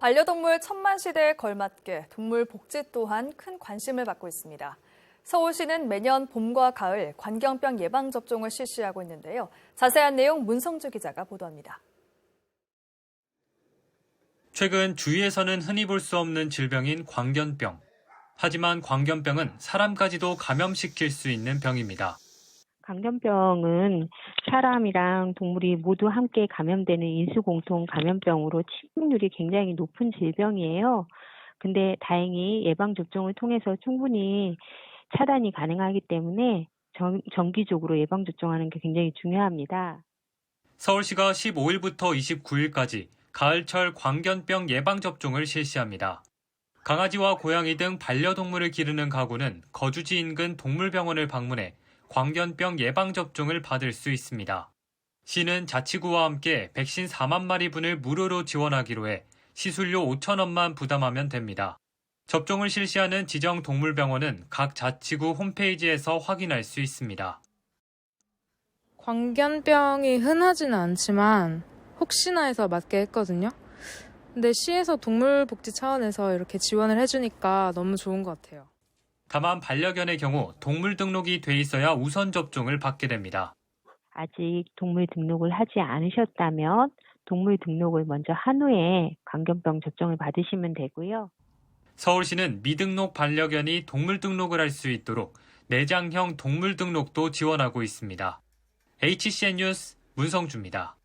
반려동물 천만 시대에 걸맞게 동물 복지 또한 큰 관심을 받고 있습니다. 서울시는 매년 봄과 가을 관경병 예방 접종을 실시하고 있는데요. 자세한 내용 문성주 기자가 보도합니다. 최근 주위에서는 흔히 볼 수 없는 질병인 광견병. 하지만 광견병은 사람까지도 감염시킬 수 있는 병입니다. 광견병은 사람이랑 동물이 모두 함께 감염되는 인수공통 감염병으로 침묵률이 굉장히 높은 질병이에요. 근데 다행히 예방접종을 통해서 충분히 차단이 가능하기 때문에 정, 정기적으로 예방접종하는 게 굉장히 중요합니다. 서울시가 15일부터 29일까지 가을철 광견병 예방접종을 실시합니다. 강아지와 고양이 등 반려동물을 기르는 가구는 거주지 인근 동물병원을 방문해 광견병 예방접종을 받을 수 있습니다. 시는 자치구와 함께 백신 4만 마리분을 무료로 지원하기로 해 시술료 5천원만 부담하면 됩니다. 접종을 실시하는 지정 동물병원은 각 자치구 홈페이지에서 확인할 수 있습니다. 광견병이 흔하지는 않지만 혹시나 해서 맞게 했거든요. 근데 시에서 동물복지 차원에서 이렇게 지원을 해주니까 너무 좋은 것 같아요. 다만 반려견의 경우 동물 등록이 돼 있어야 우선 접종을 받게 됩니다. 아직 동물 등록을 하지 않으셨다면 동물 등록을 먼저 한 후에 광견병 접종을 받으시면 되고요. 서울시는 미등록 반려견이 동물 등록을 할 수 있도록 내장형 동물 등록도 지원하고 있습니다. HCN 뉴스 문성주입니다.